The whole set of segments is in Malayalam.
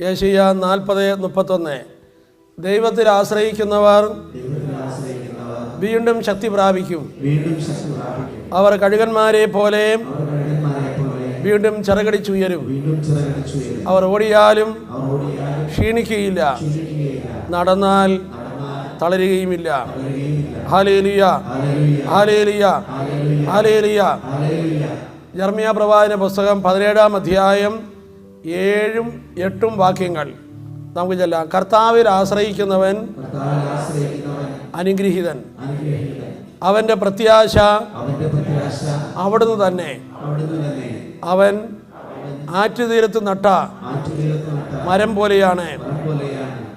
യേശയ്യ നാൽപ്പത് മുപ്പത്തൊന്ന്. ദൈവത്തിൽ ആശ്രയിക്കുന്നവർ വീണ്ടും ശക്തി പ്രാപിക്കും. അവർ കഴുകന്മാരെ പോലെ വീണ്ടും ചിറകടിച്ചുയരും അവർ ഓടിയാലും ക്ഷീണിക്കുകയില്ല. നടന്നാൽ തളരുകയുമില്ല. ഹാലേലിയ ഹാലേലിയ ഹാലേലിയ ജർമ്മിയ പ്രവാചന പുസ്തകം പതിനേഴാം അധ്യായം ഏഴും എട്ടും വാക്യങ്ങൾ. നമുക്ക് ചെല്ലാം. കർത്താവിൽ ആശ്രയിക്കുന്നവൻ അനുഗ്രഹീതൻ. അവന്റെ പ്രത്യാശ അവിടുന്ന് തന്നെ. അവൻ ആറ്റുതീരത്ത് നട്ട മരം പോലെയാണ്.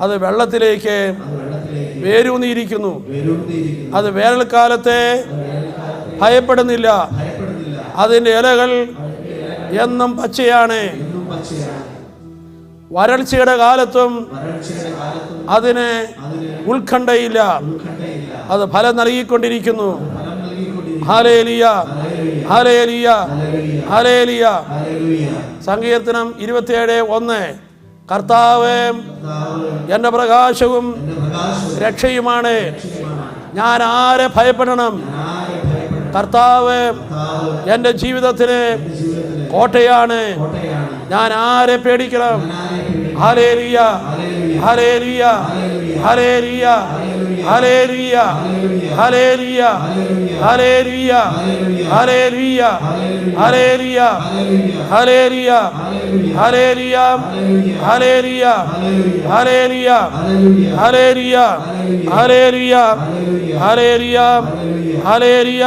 അത് വെള്ളത്തിലേക്ക് വേരൂന്നിയിരിക്കുന്നു. അത് വേനൽക്കാലത്തെ ഭയപ്പെടുന്നില്ല. അതിന്റെ ഇലകൾ എന്നും പച്ചയാണ്. വരൾച്ചയുടെ കാലത്തും അതിന് ഉത്കണ്ഠയില്ല. അത് ഫലം നൽകിക്കൊണ്ടിരിക്കുന്നു. ഹാലേലിയ ഹാലേലിയ ഹാലേലിയ സങ്കീർത്തനം ഇരുപത്തിയേഴ് ഒന്ന്. കർത്താവ് എന്റെ പ്രകാശവും രക്ഷയുമാണ്. ഞാൻ ആരെ ഭയപ്പെടണം? കർത്താവ് എന്റെ ജീവിതത്തിന് കോട്ടയാണ്. ഞാൻ ആരെ പേടിക്കണം? Hallelujah hallelujah hallelujah hallelujah hallelujah hallelujah hallelujah hallelujah hallelujah hallelujah hallelujah hallelujah hallelujah hallelujah hallelujah hallelujah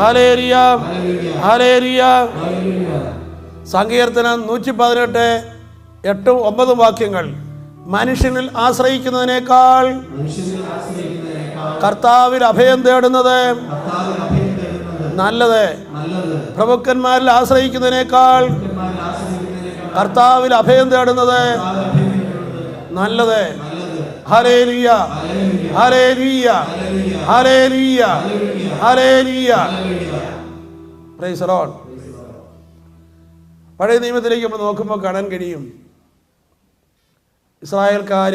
hallelujah ഹലേലിയ സങ്കീർത്തനം നൂറ്റി പതിനെട്ട് എട്ടും ഒമ്പതും വാക്യങ്ങൾ മനുഷ്യനിൽ ആശ്രയിക്കുന്നതിനേക്കാൾ കർത്താവിൽ അഭയം തേടുന്നത് നല്ലത്. പ്രഭുക്കന്മാരിൽ ആശ്രയിക്കുന്നതിനേക്കാൾ കർത്താവിൽ അഭയം തേടുന്നത് നല്ലത്. ഹരേലിയ ഹരേലിയ ഹരേലിയ ഹരേലിയ പഴയ നിയമത്തിലേക്ക് നമ്മൾ നോക്കുമ്പോൾ കാണാൻ കഴിയും ഇസ്രായേൽക്കാർ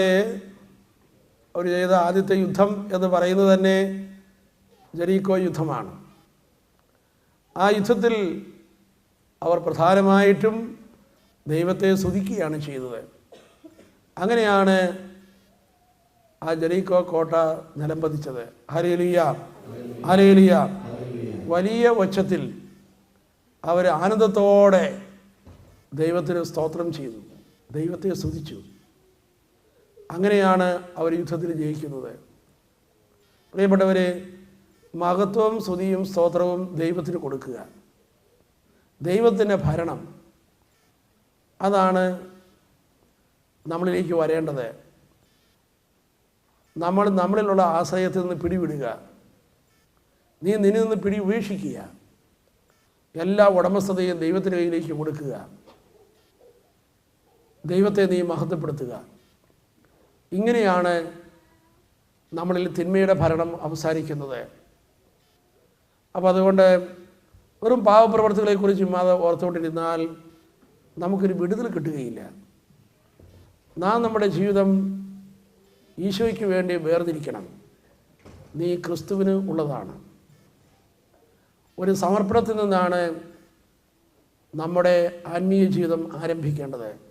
അവർ ചെയ്ത ആദ്യത്തെ യുദ്ധം എന്ന് പറയുന്നത് തന്നെ ജെറീക്കോ യുദ്ധമാണ്. ആ യുദ്ധത്തിൽ അവർ പ്രധാനമായിട്ടും ദൈവത്തെ സ്തുതിക്കുകയാണ് ചെയ്തത്. അങ്ങനെയാണ് ആ ജെറീക്കോ കോട്ട നിലംപതിച്ചത്. ഹരേലിയ ഹരേലിയ വലിയ ഒച്ചത്തിൽ അവർ ആനന്ദത്തോടെ ദൈവത്തിന് സ്തോത്രം ചെയ്തു. ദൈവത്തെ സ്തുതിച്ചു. അങ്ങനെയാണ് അവർ യുദ്ധത്തിൽ ജയിക്കുന്നത്. പ്രിയപ്പെട്ടവരെ മഹത്വവും സ്തുതിയും സ്തോത്രവും ദൈവത്തിന് കൊടുക്കുക. ദൈവത്തിന്റെ ഭരണം. അതാണ് നമ്മളിലേക്ക് വരേണ്ടത്. നമ്മൾ നമ്മളിലുള്ള ആശ്രയത്തിൽ നിന്ന് പിടിവിടുക. നീ നിന്നിൽ നിന്ന് പിടി ഉപേക്ഷിക്കുക എല്ലാ ഉടമസ്ഥതയും ദൈവത്തിന്റെ കയ്യിലേക്ക് കൊടുക്കുക. ദൈവത്തെ നീ മഹത്വപ്പെടുത്തുക. ഇങ്ങനെയാണ് നമ്മളിൽ തിന്മയുടെ ഭരണം അവസാനിക്കുന്നത്. അപ്പോൾ അതുകൊണ്ട് വെറും പാവപ്രവർത്തികളെക്കുറിച്ച് ചുമ്മാതെ ഓർത്തുകൊണ്ടിരുന്നാൽ നമുക്കൊരു വിടുതൽ കിട്ടുകയില്ല. നാം നമ്മുടെ ജീവിതം ഈശോയ്ക്ക് വേണ്ടി വേർതിരിക്കണം. നീ ക്രിസ്തുവിന് ഉള്ളതാണ്. ഒരു സമർപ്പണത്തിൽ നിന്നാണ് നമ്മുടെ ആത്മീയ ജീവിതം ആരംഭിക്കേണ്ടത്.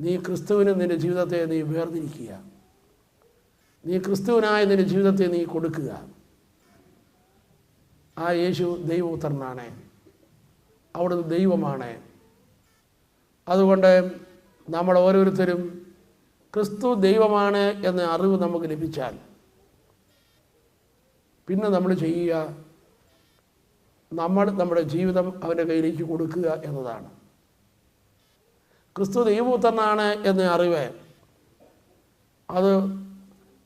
നീ ക്രിസ്തുവിന് നിന്റെ ജീവിതത്തെ നീ വേർതിരിക്കുക. നീ ക്രിസ്തുവിനായ നിന്റെ ജീവിതത്തെ നീ കൊടുക്കുക. ആ യേശു ദൈവപുത്രനാണ്. അവിടുന്ന് ദൈവമാണ്. അതുകൊണ്ട് നമ്മൾ ഓരോരുത്തരും ക്രിസ്തു ദൈവമാണ് എന്ന അറിവ് നമുക്ക് ലഭിച്ചാൽ പിന്നെ നമ്മൾ ചെയ്യുക നമ്മൾ നമ്മുടെ ജീവിതം അവന്റെ കയ്യിലേക്ക് കൊടുക്കുക എന്നതാണ്. ക്രിസ്തു ദൈവപുത്രനാണ് എന്ന അറിവ് അത്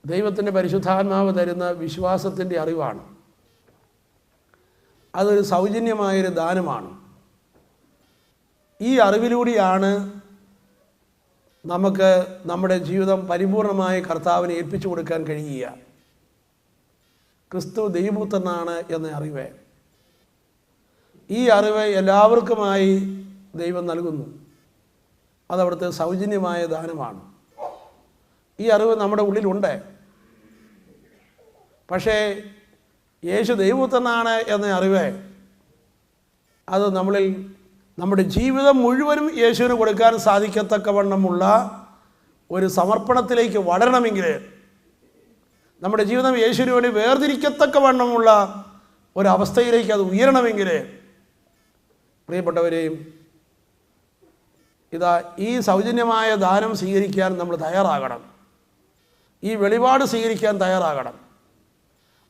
ദൈവത്തിന്റെ പരിശുദ്ധാത്മാവ് തരുന്ന വിശ്വാസത്തിന്റെ അറിവാണ്. അതൊരു സൗജന്യമായൊരു ദാനമാണ്. ഈ അറിവിലൂടെയാണ് നമുക്ക് നമ്മുടെ ജീവിതം പരിപൂർണമായി കർത്താവിനെ ഏൽപ്പിച്ചു കൊടുക്കാൻ കഴിയുക. ക്രിസ്തു ദൈവപുത്രനാണ് എന്ന അറിവ്. ഈ അറിവ് എല്ലാവർക്കുമായി ദൈവം നൽകുന്നു. അത് അവിടുത്തെ സൗജന്യമായ ദാനമാണ്. ഈ അറിവ് നമ്മുടെ ഉള്ളിലുണ്ട്. പക്ഷേ യേശു ദൈവത്തനാണ് എന്ന അറിവ് അത് നമ്മളിൽ നമ്മുടെ ജീവിതം മുഴുവനും യേശുവിന് കൊടുക്കാൻ സാധിക്കത്തക്കവണ്ണമുള്ള ഒരു സമർപ്പണത്തിലേക്ക് വളരണമെങ്കിൽ നമ്മുടെ ജീവിതം യേശുവിന് വേണ്ടി വേർതിരിക്കത്തക്കവണ്ണമുള്ള ഒരവസ്ഥയിലേക്ക് അത് ഉയരണമെങ്കിൽ പ്രിയപ്പെട്ടവരെയും ഇതാ ഈ സൗജന്യമായ ദാനം സ്വീകരിക്കാൻ നമ്മൾ തയ്യാറാകണം. ഈ വെളിപാട് സ്വീകരിക്കാൻ തയ്യാറാകണം.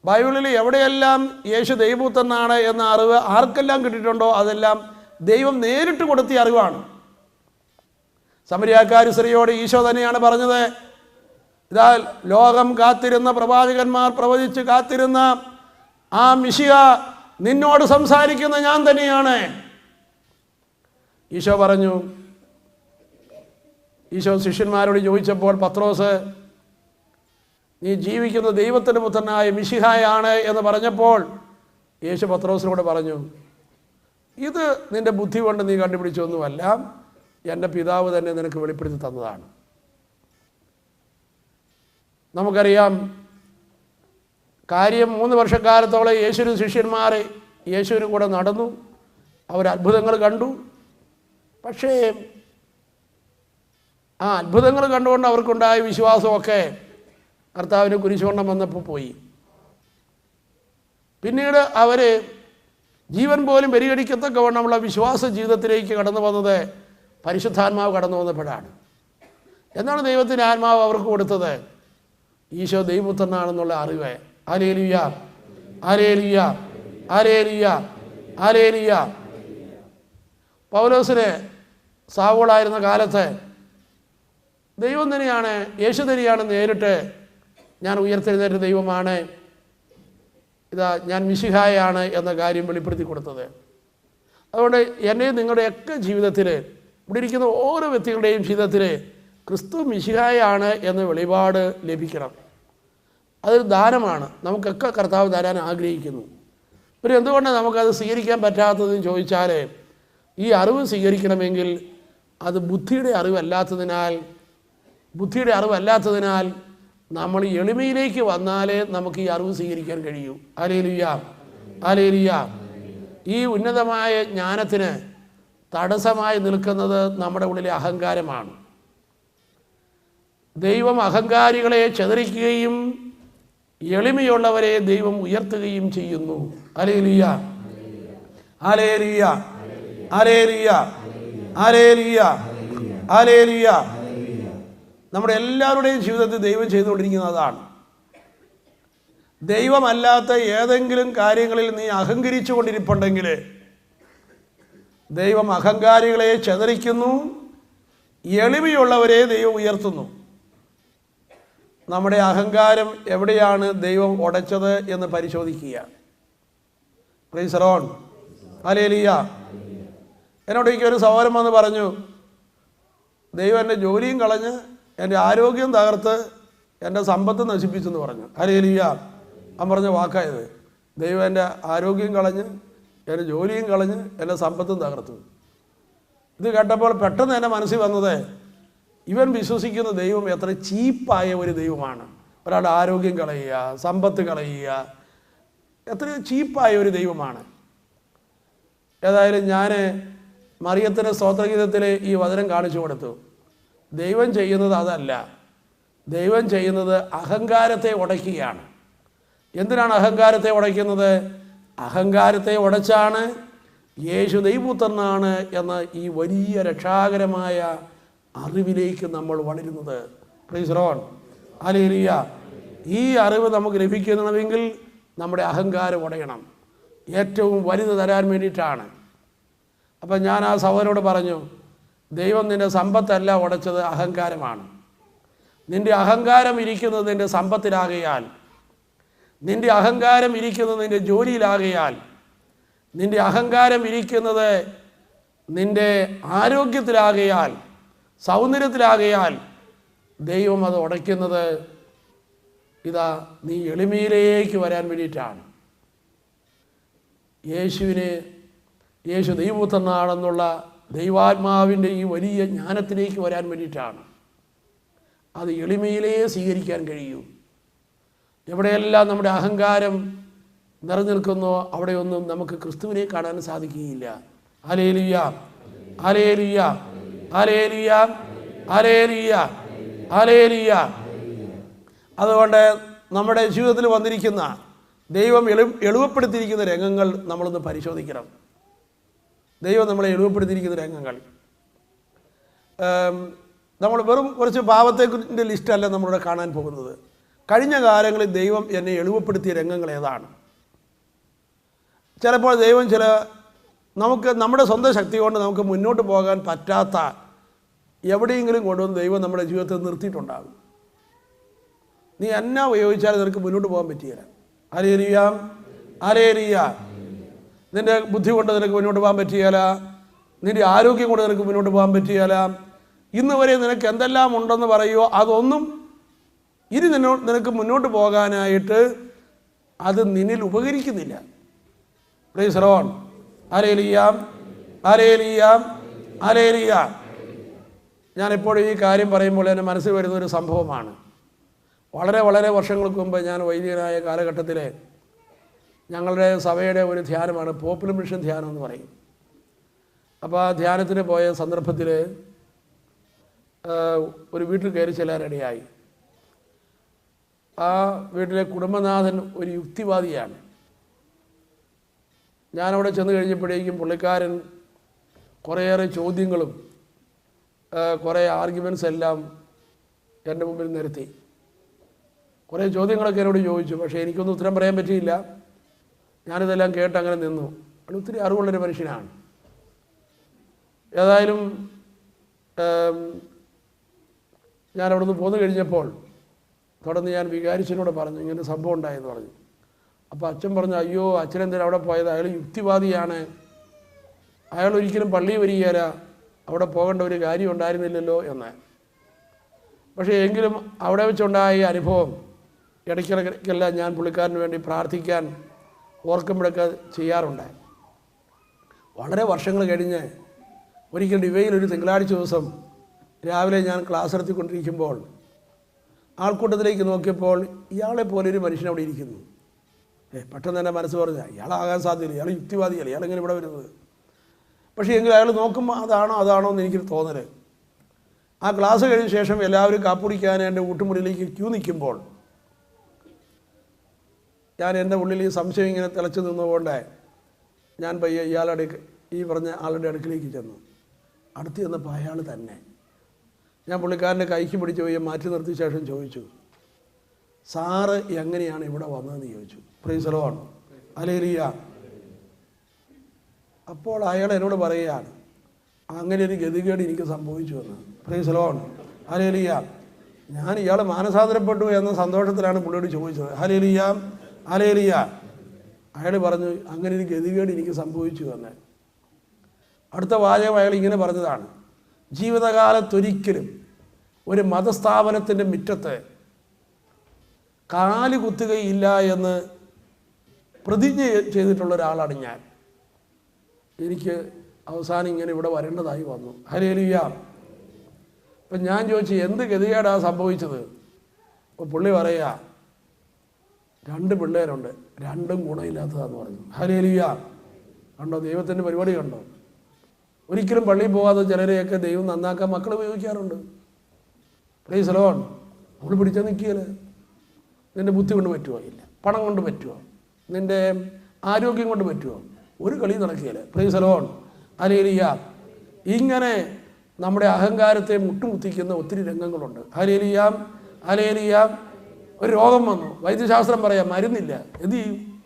ബൈബിളിൽ എവിടെയെല്ലാം യേശു ദൈവപുത്രനാണ് എന്ന അറിവ് ആർക്കെല്ലാം കിട്ടിയിട്ടുണ്ടോ അതെല്ലാം ദൈവം നേരിട്ട് കൊടുത്തിയ അറിവാണ്. സമരിയാക്കാരി സ്ത്രീയോട് ഈശോ തന്നെയാണ് പറഞ്ഞത് ഇതാ ലോകം കാത്തിരുന്ന പ്രവാചകന്മാർ പ്രവചിച്ച് കാത്തിരുന്ന ആ മിശിക നിന്നോട് സംസാരിക്കുന്ന ഞാൻ തന്നെയാണ്. ഈശോ പറഞ്ഞു ഈശോ ശിഷ്യന്മാരോട് ചോദിച്ചപ്പോൾ പത്രോസ് നീ ജീവിക്കുന്ന ദൈവത്തിന്റെ പുത്രനായ മിശിഹായാണ് എന്ന് പറഞ്ഞപ്പോൾ യേശു പത്രോസിനോട് പറഞ്ഞു ഇത് നിന്റെ ബുദ്ധി കൊണ്ട് നീ കണ്ടുപിടിച്ചൊന്നുമല്ല എന്റെ പിതാവ് തന്നെ നിനക്ക് വെളിപ്പെടുത്തി തന്നതാണ്. നമുക്കറിയാം കാര്യം മൂന്ന് വർഷക്കാലത്തോളം യേശുവിന് ശിഷ്യന്മാർ യേശുവിനും കൂടെ നടന്നു അവർ അത്ഭുതങ്ങൾ കണ്ടു. പക്ഷേ ആ അത്ഭുതങ്ങൾ കണ്ടുകൊണ്ട് അവർക്കുണ്ടായ വിശ്വാസമൊക്കെ കർത്താവിന് കുരിശുകൊണ്ടം വന്നപ്പോൾ പോയി. പിന്നീട് അവർ ജീവൻ പോലും പരിഗണിക്കത്തക്കവണ്ണമുള്ള വിശ്വാസ ജീവിതത്തിലേക്ക് കടന്നു വന്നത് പരിശുദ്ധാത്മാവ് കടന്നു വന്നപ്പോഴാണ്. എന്നാണ് ദൈവത്തിന്റെ ആത്മാവ് അവർക്ക് കൊടുത്തത്. ഈശോ ദൈവപുത്രനാണെന്നുള്ള അറിവ്. ആരേലിയ ആരേലിയ ആരേലിയ ആരേലിയ പൗലോസിന് സാവുകളായിരുന്ന കാലത്ത് ദൈവം തന്നെയാണ് യേശു തന്നെയാണ് നേരിട്ട് ഞാൻ ഉയർത്തെഴുന്നേറ്റ ദൈവമാണ്. ഇതാ ഞാൻ മിശിഹായാണ് എന്ന കാര്യം വെളിപ്പെടുത്തി കൊടുത്തത്. അതുകൊണ്ട് എന്നെ നിങ്ങളുടെയൊക്കെ ജീവിതത്തിൽ ഇവിടെ ഇരിക്കുന്ന ഓരോ വ്യക്തികളുടെയും ജീവിതത്തിൽ ക്രിസ്തു മിശിഹായാണ് എന്ന വെളിപാട് ലഭിക്കണം. അതൊരു ദാനമാണ്. നമുക്കൊക്കെ കർത്താവ് തരാൻ ആഗ്രഹിക്കുന്നു. പിന്നെ എന്തുകൊണ്ടാണ് നമുക്കത് സ്വീകരിക്കാൻ പറ്റാത്തതെന്ന് ചോദിച്ചാൽ ഈ അറിവ് സ്വീകരിക്കണമെങ്കിൽ അത് ബുദ്ധിയുടെ അറിവല്ലാത്തതിനാൽ ബുദ്ധിയുടെ അറിവല്ലാത്തതിനാൽ നമ്മൾ എളിമയിലേക്ക് വന്നാലേ നമുക്ക് ഈ അറിവ് സ്വീകരിക്കാൻ കഴിയൂ. അലേലിയ അലേലിയ ഈ ഉന്നതമായ ജ്ഞാനത്തിന് തടസ്സമായി നിൽക്കുന്നത് നമ്മുടെ ഉള്ളിലെ അഹങ്കാരമാണ്. ദൈവം അഹങ്കാരികളെ ചെതറിക്കുകയും എളിമയുള്ളവരെ ദൈവം ഉയർത്തുകയും ചെയ്യുന്നു. അലേലിയ അലേലിയ അലേലിയ അലേലിയ ആലേലിയ നമ്മുടെ എല്ലാവരുടെയും ജീവിതത്തിൽ ദൈവം ചെയ്തുകൊണ്ടിരിക്കുന്നത് അതാണ്. ദൈവമല്ലാത്ത ഏതെങ്കിലും കാര്യങ്ങളിൽ നീ അഹങ്കരിച്ചു കൊണ്ടിരിപ്പുണ്ടെങ്കിൽ ദൈവം അഹങ്കാരികളെ ചെതറിക്കുന്നു എളിമയുള്ളവരെ ദൈവം ഉയർത്തുന്നു. നമ്മുടെ അഹങ്കാരം എവിടെയാണ് ദൈവം ഉടച്ചത് എന്ന് പരിശോധിക്കുക. പ്രീസറോൺ അലേലിയ എന്നോട് ഒരു സഹോദരൻ വന്ന് പറഞ്ഞു ദൈവം എന്റെ ജോലിയും കളഞ്ഞ് എന്റെ ആരോഗ്യം തകർത്ത് എന്റെ സമ്പത്ത് നശിപ്പിച്ചെന്ന് പറഞ്ഞു. ഹരേലിയ അവൻ പറഞ്ഞ വാക്കായത്. ദൈവം എന്റെ ആരോഗ്യം കളഞ്ഞ് എന്റെ ജോലിയും കളഞ്ഞ് എന്റെ സമ്പത്തും തകർത്തു. ഇത് കേട്ടപ്പോൾ പെട്ടെന്ന് എന്റെ മനസ്സിൽ വന്നത് ഇവൻ വിശ്വസിക്കുന്ന ദൈവം എത്ര ചീപ്പായ ഒരു ദൈവമാണ്. ഒരാളുടെ ആരോഗ്യം കളയുക സമ്പത്ത് കളയുക എത്രയോ ചീപ്പായ ഒരു ദൈവമാണ്. ഏതായാലും ഞാൻ മറിയത്തിന്റെ സ്തോത്രഗീതത്തിൽ ഈ വചനം കാണിച്ചു കൊടുത്തു. ദൈവം ചെയ്യുന്നത് അതല്ല. ദൈവം ചെയ്യുന്നത് അഹങ്കാരത്തെ ഉടയ്ക്കുകയാണ്. എന്തിനാണ് അഹങ്കാരത്തെ ഉടയ്ക്കുന്നത്? അഹങ്കാരത്തെ ഉടച്ചാണ് യേശു ദൈവപുത്രനാണ് എന്ന ഈ വലിയ രക്ഷാകരമായ അറിവിലേക്ക് നമ്മൾ വളരുന്നത്. പ്ലീസ് റോൺ അലേലിയ ഈ അറിവ് നമുക്ക് ലഭിക്കണമെങ്കിൽ നമ്മുടെ അഹങ്കാരം ഉടയണം. ഏറ്റവും വലുത് തരാൻ വേണ്ടിയിട്ടാണ്. അപ്പം ഞാൻ ആ സഹോദരോട് പറഞ്ഞു ദൈവം നിന്റെ സമ്പത്തല്ല ഉടച്ചത് അഹങ്കാരമാണ്. നിന്റെ അഹങ്കാരം ഇരിക്കുന്നത് നിന്റെ സമ്പത്തിലാകയാൽ നിന്റെ അഹങ്കാരം ഇരിക്കുന്നത് നിന്റെ ജോലിയിലാകയാൽ നിന്റെ അഹങ്കാരം ഇരിക്കുന്നത് നിന്റെ ആരോഗ്യത്തിലാകയാൽ സൗന്ദര്യത്തിലാകയാൽ ദൈവം അത് ഉടയ്ക്കുന്നത് ഇതാ നീ എളിമയിലേക്ക് വരാൻ വേണ്ടിയിട്ടാണ്. യേശുവിന് യേശു ദൈവപുത്രനാണെന്നുള്ള ദൈവാത്മാവിന്റെ ഈ വലിയ ജ്ഞാനത്തിലേക്ക് വരാൻ വേണ്ടിയിട്ടാണ്. അത് എളിമയിലേ സ്വീകരിക്കാൻ കഴിയൂ. എവിടെയെല്ലാം നമ്മുടെ അഹങ്കാരം നിറഞ്ഞിൽക്കുന്നോ അവിടെയൊന്നും നമുക്ക് ക്രിസ്തുവിനെ കാണാൻ സാധിക്കുകയില്ല. അലേലിയ അലേലിയ അലേലിയ അലേലിയ അലേലിയ അതുകൊണ്ട് നമ്മുടെ ജീവിതത്തിൽ വന്നിരിക്കുന്ന ദൈവം എളു എളുപ്പപ്പെടുത്തിയിരിക്കുന്ന രംഗങ്ങൾ നമ്മളൊന്ന് പരിശോധിക്കണം. ദൈവം നമ്മളെ എളുപ്പപ്പെടുത്തിയിരിക്കുന്ന കളി നമ്മൾ വെറും കുറച്ച് പാവത്തെക്കുറിന്റെ ലിസ്റ്റല്ല നമ്മളിവിടെ കാണാൻ പോകുന്നത്. കഴിഞ്ഞ കാലങ്ങളിൽ ദൈവം എന്നെ എളുപ്പപ്പെടുത്തിയ രംഗങ്ങൾ ഏതാണ്? ചിലപ്പോൾ ദൈവം ചില നമുക്ക് നമ്മുടെ സ്വന്തം ശക്തി കൊണ്ട് നമുക്ക് മുന്നോട്ട് പോകാൻ പറ്റാത്ത എവിടെയെങ്കിലും കൊണ്ടുവന്ന് ദൈവം നമ്മുടെ ജീവിതത്തിൽ നിർത്തിയിട്ടുണ്ടാകും. നീ എന്നാ ഉപയോഗിച്ചാലും നിനക്ക് മുന്നോട്ട് പോകാൻ പറ്റിയില്ല. അരേരിയാം അലേരിയ നിന്റെ ബുദ്ധി കൊണ്ട് നിനക്ക് മുന്നോട്ട് പോകാൻ പറ്റിയാല? നിന്റെ ആരോഗ്യം കൊണ്ട് നിനക്ക് മുന്നോട്ട് പോകാൻ പറ്റിയാല? ഇന്ന് വരെ നിനക്ക് എന്തെല്ലാം ഉണ്ടെന്ന് പറയുമോ അതൊന്നും ഇനി നിന്നോ നിനക്ക് മുന്നോട്ട് പോകാനായിട്ട് അത് നിന്നിൽ ഉപകരിക്കുന്നില്ല. പ്ലീസ് റോൺ ആരേലിയാം ആരേലിയാം ആരേലിയാം ഞാനിപ്പോഴും ഈ കാര്യം പറയുമ്പോൾ എന്റെ മനസ്സിൽ വരുന്ന ഒരു സംഭവമാണ്. വളരെ വളരെ വർഷങ്ങൾക്ക് മുമ്പ് ഞാൻ വൈദികനായ കാലഘട്ടത്തിൽ ഞങ്ങളുടെ സഭയുടെ ഒരു ധ്യാനമാണ് പോപ്പുലർ മിഷൻ ധ്യാനം എന്ന് പറയും. അപ്പോൾ ആ ധ്യാനത്തിന് പോയ സന്ദർഭത്തിൽ ഒരു വീട്ടിൽ കയറി ചെല്ലാനിടയായി ആ വീട്ടിലെ കുടുംബനാഥൻ ഒരു യുക്തിവാദിയാണ്. ഞാനവിടെ ചെന്ന് കഴിഞ്ഞപ്പോഴേക്കും പുള്ളിക്കാരൻ കുറേയേറെ ചോദ്യങ്ങളും കുറേ ആർഗ്യുമെൻസ് എല്ലാം എന്റെ മുമ്പിൽ നിരത്തി. കുറേ ചോദ്യങ്ങളൊക്കെ എന്നോട് ചോദിച്ചു പക്ഷേ എനിക്കൊന്നും ഉത്തരം പറയാൻ പറ്റിയില്ല. ഞാനിതെല്ലാം കേട്ട് അങ്ങനെ നിന്നു. അയാൾ ഒത്തിരി അറിവുള്ളൊരു മനുഷ്യനാണ്. ഏതായാലും ഞാൻ അവിടെ നിന്ന് പോന്നു കഴിഞ്ഞപ്പോൾ തുടർന്ന് ഞാൻ വികാരിച്ചനോട് പറഞ്ഞു ഇങ്ങനെ സംഭവം ഉണ്ടായെന്ന് പറഞ്ഞു. അപ്പോൾ അച്ഛൻ പറഞ്ഞു അയ്യോ അച്ഛൻ അച്ഛനെന്തിനാ അവിടെ പോയത്? അയാൾ യുക്തിവാദിയാണ്. അയാൾ ഒരിക്കലും പള്ളി വരികയില്ല അവിടെ പോകേണ്ട ഒരു കാര്യം ഉണ്ടായിരുന്നില്ലല്ലോ എന്ന്. പക്ഷേ എങ്കിലും അവിടെ വെച്ചുണ്ടായ അനുഭവം ഇടയ്ക്കിടയ്ക്കെല്ലാം ഞാൻ പുള്ളിക്കാരന് വേണ്ടി പ്രാർത്ഥിക്കാൻ ഓർക്കുമ്പോഴൊക്കെ ചെയ്യാറുണ്ട്. വളരെ വർഷങ്ങൾ കഴിഞ്ഞ് ഒരിക്കൽ ഡിവയിൽ ഒരു തിങ്കളാഴ്ച ദിവസം രാവിലെ ഞാൻ ക്ലാസ് നടത്തിക്കൊണ്ടിരിക്കുമ്പോൾ ആൾക്കൂട്ടത്തിലേക്ക് നോക്കിയപ്പോൾ ഇയാളെ പോലെ ഒരു മനുഷ്യൻ അവിടെ ഇരിക്കുന്നു. ഏ പെട്ടെന്ന് തന്നെ മനസ്സ് പറഞ്ഞ ഇയാളാകാൻ സാധ്യതയില്ല ഇയാൾ യുക്തിവാദിയല്ല ഇയാളെങ്ങനെ ഇവിടെ വരുന്നത്. പക്ഷേ എങ്കിൽ അയാൾ നോക്കുമ്പോൾ അതാണോ അതാണോ എന്ന് എനിക്കൊരു തോന്നൽ ആ ക്ലാസ് കഴിഞ്ഞ ശേഷം എല്ലാവരും കാപ്പുടിക്കാൻ എന്റെ ഊട്ടുമുറിയിലേക്ക് ക്യൂ നിൽക്കുമ്പോൾ ഞാൻ എന്റെ ഉള്ളിൽ ഈ സംശയം ഇങ്ങനെ തിളച്ചു നിന്നുകൊണ്ട് ഞാൻ പയ്യെ ഇയാളുടെ ഈ പറഞ്ഞ ആളുടെ അടുക്കിലേക്ക് ചെന്നു. അടുത്ത് ചെന്നപ്പോൾ അയാൾ തന്നെ. ഞാൻ പുള്ളിക്കാരന്റെ കൈക്ക് പിടിച്ച് പോയി മാറ്റി നിർത്തിയ ശേഷം ചോദിച്ചു സാറ് എങ്ങനെയാണ് ഇവിടെ വന്നതെന്ന് ചോദിച്ചു. പ്രീസലോൺ അലേലിയ അപ്പോൾ അയാൾ എന്നോട് പറയുകയാണ് അങ്ങനെ ഒരു ഗതികേട് എനിക്ക് സംഭവിച്ചു എന്ന്. പ്രീസലോൺ അലേലിയ ഞാൻ ഇയാൾ മാനസാന്തരപ്പെട്ടു എന്ന സന്തോഷത്തിലാണ് പുള്ളിയോട് ചോദിച്ചത്. ഹലേലിയ ഹലേലിയ അയാൾ പറഞ്ഞു അങ്ങനെ ഒരു ഗതികേട് എനിക്ക് സംഭവിച്ചു തന്നെ. അടുത്ത വാചകം അയാൾ ഇങ്ങനെ പറഞ്ഞതാണ്. ജീവിതകാലത്തൊരിക്കലും ഒരു മതസ്ഥാപനത്തിന്റെ മുറ്റത്ത് കാൽ കുത്തുകയില്ല എന്ന് പ്രതിജ്ഞ ചെയ്തിട്ടുള്ള ഒരാളാണ് ഞാൻ. എനിക്ക് അവസാനം ഇങ്ങനെ ഇവിടെ വരേണ്ടതായി വന്നു. ഹരേലിയ അപ്പം ഞാൻ ചോദിച്ചു എന്ത് ഗതികേടാണ് സംഭവിച്ചത്? അപ്പോൾ പുള്ളി പറയുക രണ്ട് പിള്ളേരുണ്ട്. രണ്ടും ഗുണമില്ലാത്തതാന്ന് പറഞ്ഞു. ഹരേലിയ കണ്ടോ? ദൈവത്തിന്റെ പരിപാടി കണ്ടോ? ഒരിക്കലും പള്ളിയിൽ പോകാതെ ചിലരെയൊക്കെ ദൈവം നന്നാക്കാൻ മക്കൾ ഉപയോഗിക്കാറുണ്ട്. പ്ലീസ് ലോൺ നമ്മൾ പിടിച്ചാൽ നിൽക്കുകയല്ലേ നിന്റെ ബുദ്ധി കൊണ്ട് പറ്റുമോ ഇല്ല. പണം കൊണ്ട് പറ്റുമോ നിന്റെ ആരോഗ്യം കൊണ്ട് പറ്റുമോ ഒരു കളി നടക്കുകയില്ല പ്ലീസ് ലോൺ ഹലേലിയ ഇങ്ങനെ നമ്മുടെ അഹങ്കാരത്തെ മുട്ടുമുത്തിക്കുന്ന ഒത്തിരി രംഗങ്ങളുണ്ട്. ഹലേലിയാം ഹലേലിയാം ഒരു രോഗം വന്നു. വൈദ്യശാസ്ത്രം പറയാം മരുന്നില്ല. എന്ത് ചെയ്യും?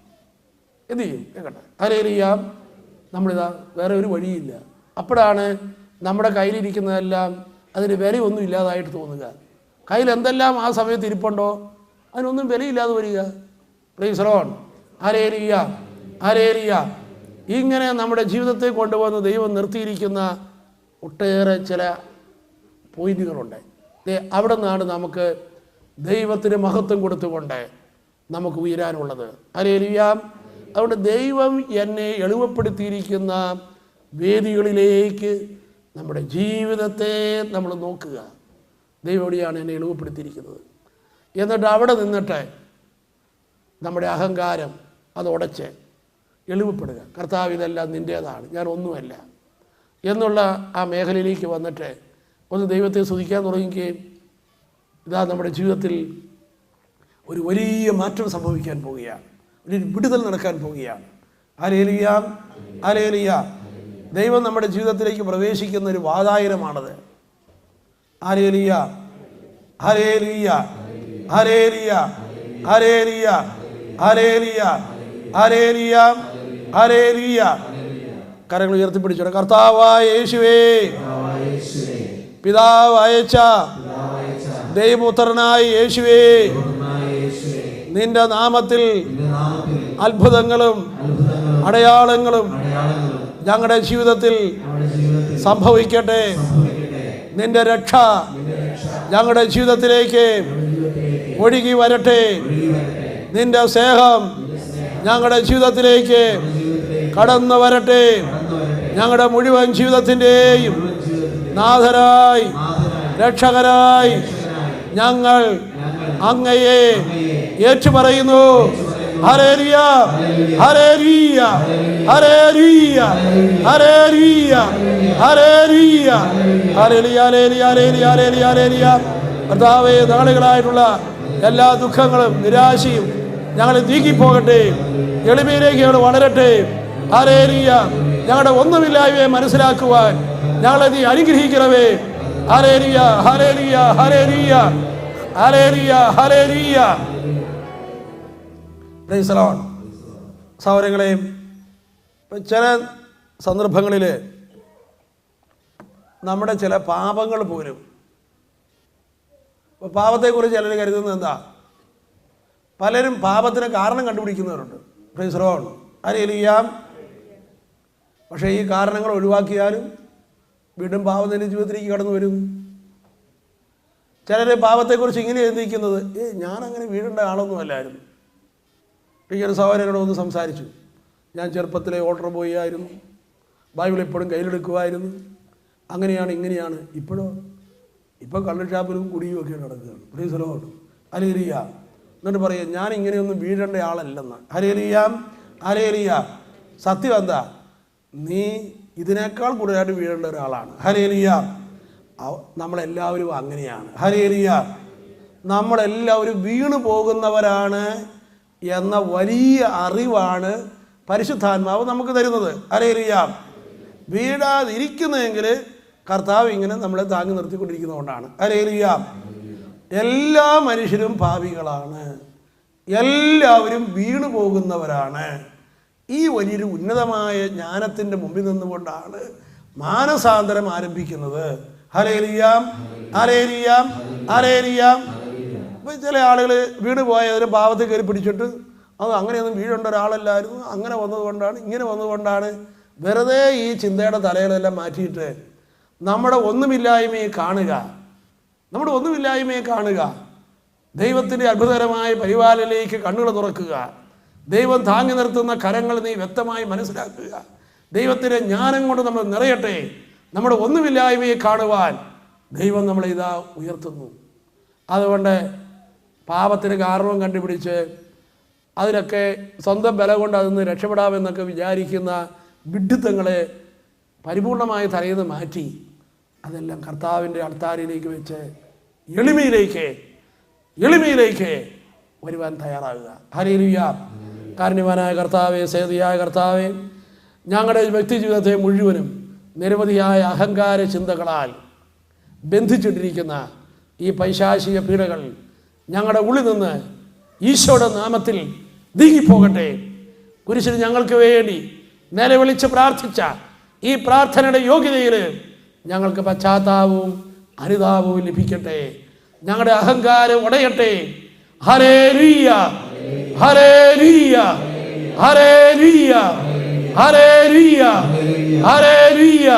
എന്ത് ചെയ്യും? കേൾക്കട്ടെ തലയിലെയ്യാം നമ്മളിതാ വേറെ ഒരു വഴിയില്ല. അപ്പോഴാണ് നമ്മുടെ കയ്യിലിരിക്കുന്നതെല്ലാം അതിന് വിലയൊന്നും ഇല്ലാതായിട്ട് തോന്നുക. കയ്യിൽ എന്തെല്ലാം ആ സമയത്ത് ഇരിപ്പുണ്ടോ? അതിനൊന്നും വിലയില്ലാതെ വരിക. പ്ലീസ് റോൺ ആരേലിയ ആരേലിയ ഇങ്ങനെ നമ്മുടെ ജീവിതത്തെ കൊണ്ടുപോകുന്ന ദൈവം നിർത്തിയിരിക്കുന്ന ഒട്ടേറെ ചില പോയിന്റുകളുണ്ട്. അവിടെ നിന്നാണ് നമുക്ക് ദൈവത്തിന് മഹത്വം കൊടുത്തുകൊണ്ട് നമുക്ക് ഉയരാനുള്ളത്. അരേലിയാം അതുകൊണ്ട് ദൈവം എന്നെ എളിമപ്പെടുത്തിയിരിക്കുന്ന വേദികളിലേക്ക് നമ്മുടെ ജീവിതത്തെ നമ്മൾ നോക്കുക. ദൈവം എവിടെയാണ് എന്നെ എളിവപ്പെടുത്തിയിരിക്കുന്നത്. എന്നിട്ട് അവിടെ നിന്നിട്ട് നമ്മുടെ അഹങ്കാരം അത് ഉടച്ച് എളിവപ്പെടുക. കർത്താവ് ഇതെല്ലാം നിന്റേതാണ് ഞാൻ ഒന്നുമല്ല. എന്നുള്ള ആ മേഖലയിലേക്ക് വന്നിട്ട് ഒന്ന് ദൈവത്തെ സ്തുതിക്കാൻ തുടങ്ങുകയും ഇതാ നമ്മുടെ ജീവിതത്തിൽ ഒരു വലിയ മാറ്റം സംഭവിക്കാൻ പോവുകയാണ്. ഒരു വിടുതൽ നടക്കാൻ പോവുകയാണ്. ആലേലിയ ആലേലിയ ദൈവം നമ്മുടെ ജീവിതത്തിലേക്ക് പ്രവേശിക്കുന്ന ഒരു വാതായനമാണത്. ആലേലിയ ഹരേലിയ ഹരേലിയ ഹരേലിയ ഹരേലിയ ഹരേലിയ ഹരേലിയ കരങ്ങൾ ഉയർത്തിപ്പിടിച്ചു കർത്താവായ യേശുവേ. പിതാവ് അയച്ച ദൈവപുത്രനായ യേശുവേ നിന്റെ നാമത്തിൽ അത്ഭുതങ്ങളും അടയാളങ്ങളും ഞങ്ങളുടെ ജീവിതത്തിൽ സംഭവിക്കട്ടെ. നിന്റെ രക്ഷ ഞങ്ങളുടെ ജീവിതത്തിലേക്ക് ഒഴുകി വരട്ടെ. നിന്റെ സ്നേഹം ഞങ്ങളുടെ ജീവിതത്തിലേക്ക് കടന്നു വരട്ടെ. ഞങ്ങളുടെ മുഴുവൻ ജീവിതത്തിന്റെയും നാഥരായി രക്ഷകരായി ഞങ്ങൾ അങ്ങയെ ഏറ്റുപറയുന്നു. ഹരേരിയ ഹരേരിയ ഹരേരിയ ഹരേരിയ ഹരേരിയ ഹരേലിയ ഹരേലിയ ഹരേലിയ ഹരേലിയ ഹരേലിയ. കർത്താവേ നാളുകളായിട്ടുള്ള എല്ലാ ദുഃഖങ്ങളും നിരാശയും ഞങ്ങളെ നീക്കിപ്പോകട്ടെ എളിമയിലേക്ക് ഞങ്ങൾ വളരട്ടെ. ഹരേരിയ ഞങ്ങളുടെ ഒന്നുമില്ലായ്മയെ മനസ്സിലാക്കുവാൻ ഞങ്ങളെ നീ അനുഗ്രഹിക്കണമേ. ഹരേരിയ ഹരേരിയ ഹരേരിയ ഹരേരിയ പ്രൈസലോൺ സൗരങ്ങളെയും ചില സന്ദർഭങ്ങളിൽ നമ്മുടെ ചില പാപങ്ങൾ പോലും. ഇപ്പോൾ പാപത്തെക്കുറിച്ച് ചിലർ കരുതുന്നത് എന്താ? പലരും പാപത്തിന് കാരണം കണ്ടുപിടിക്കുന്നവരുണ്ട്. പ്രൈസലോൺ ആരെയും പക്ഷേ ഈ കാരണങ്ങൾ ഒഴിവാക്കിയാലും വീണ്ടും പാവം തന്നെ ജീവിതത്തിലേക്ക് കടന്നു വരും. ചിലരെ പാപത്തെക്കുറിച്ച് ഇങ്ങനെ ചിന്തിക്കുന്നത് ഏ ഞാനങ്ങനെ വീടേണ്ട ആളൊന്നും അല്ലായിരുന്നു. ഒരു സഹോദരനോട് ഒന്ന് സംസാരിച്ചു. ഞാൻ ചെറുപ്പത്തിലെ ഓർഡർ ബോയ് ആയിരുന്നു ബൈബിൾ എപ്പോഴും കയ്യിലെടുക്കുമായിരുന്നു. അങ്ങനെയാണ് ഇങ്ങനെയാണ്. ഇപ്പോഴോ ഇപ്പോൾ കള്ളുഷാപ്പിലും കുടിയും ഒക്കെ നടക്കുകയാണ്. പ്രീസലോട് അലേലിയ എന്നിട്ട് പറയുക ഞാൻ ഇങ്ങനെയൊന്നും വീഴേണ്ട ആളല്ലെന്ന്. അലേലിയാം അലേലിയ സത്യം എന്താ? നീ ഇതിനേക്കാൾ കൂടുതലായിട്ട് വീഴേണ്ട ഒരാളാണ്. ഹരേലിയ നമ്മളെല്ലാവരും അങ്ങനെയാണ്. ഹരേലിയ നമ്മളെല്ലാവരും വീണു പോകുന്നവരാണ് എന്ന വലിയ അറിവാണ് പരിശുദ്ധാത്മാവ് നമുക്ക് തരുന്നത്. ഹരേലിയ വീഴാതിരിക്കുന്നതെങ്കിൽ കർത്താവ് ഇങ്ങനെ നമ്മളെ താങ്ങി നിർത്തിക്കൊണ്ടിരിക്കുന്നതുകൊണ്ടാണ്. ഹരേലിയ എല്ലാ മനുഷ്യരും ഭാവികളാണ് എല്ലാവരും വീണു പോകുന്നവരാണ്. ഈ വലിയൊരു ഉന്നതമായ ജ്ഞാനത്തിന്റെ മുമ്പിൽ നിന്നുകൊണ്ടാണ് മാനസാന്തരം ആരംഭിക്കുന്നത്. ഹലേലിയാം ഹലേലിയാം ഹലേലിയാം ഇപ്പം ചില ആളുകൾ വീട് പോയവരും പാവത്തിൽ കയറി പിടിച്ചിട്ട് അത് അങ്ങനെയൊന്നും വീഴേണ്ട ഒരാളല്ലായിരുന്നു. അങ്ങനെ വന്നതുകൊണ്ടാണ് ഇങ്ങനെ വന്നതുകൊണ്ടാണ് വെറുതെ ഈ ചിന്തയുടെ തലകളെല്ലാം മാറ്റിയിട്ട് നമ്മുടെ ഒന്നുമില്ലായ്മയെ കാണുക. നമ്മുടെ ഒന്നുമില്ലായ്മയെ കാണുക. ദൈവത്തിന്റെ അത്ഭുതകരമായ പരിപാലനയിലേക്ക് കണ്ണുകൾ തുറക്കുക. ദൈവം താങ്ങി നിർത്തുന്ന കരങ്ങൾ നീ വ്യക്തമായി മനസ്സിലാക്കുക. ദൈവത്തിന്റെ ജ്ഞാനം കൊണ്ട് നമ്മൾ നിറയട്ടെ. നമ്മുടെ ഒന്നുമില്ലായ്മയെ കാണുവാൻ ദൈവം നമ്മളെ ഇതാ ഉയർത്തുന്നു. അതുകൊണ്ട് പാപത്തിന് കാരണവും കണ്ടുപിടിച്ച് അതിനൊക്കെ സ്വന്തം ബലം കൊണ്ട് അതിൽ രക്ഷപ്പെടാമെന്നൊക്കെ വിചാരിക്കുന്ന വിഡ്ഢിത്തങ്ങളെ പരിപൂർണമായി തലയിൽ മാറ്റി അതെല്ലാം കർത്താവിന്റെ അൾത്താരിയിലേക്ക് വെച്ച് എളിമയിലേക്ക് എളിമയിലേക്ക് വരുവാൻ തയ്യാറാകുക. ഹരിയ കാരുണ്യവാനായ കർത്താവെ സേതിയായ കർത്താവെ ഞങ്ങളുടെ വ്യക്തി ജീവിതത്തെ മുഴുവനും നിരവധിയായ അഹങ്കാര ചിന്തകളാൽ ബന്ധിച്ചിട്ടിരിക്കുന്ന ഈ പൈശാചിക പീഡകൾ ഞങ്ങളുടെ ഉള്ളിൽ നിന്ന് ഈശോയുടെ നാമത്തിൽ നീങ്ങിപ്പോകട്ടെ. കുരിശിന് ഞങ്ങൾക്ക് വേണ്ടി നിലവിളിച്ച് പ്രാർത്ഥിച്ച ഈ പ്രാർത്ഥനയുടെ യോഗ്യതയിൽ ഞങ്ങൾക്ക് പശ്ചാത്താപവും അനുതാപവും ലഭിക്കട്ടെ. ഞങ്ങളുടെ അഹങ്കാരം ഉടയട്ടെ. ഹരേരിയ ഹരേരിയ ഹരേരിയ ഹരേരിയ ഹരേരിയ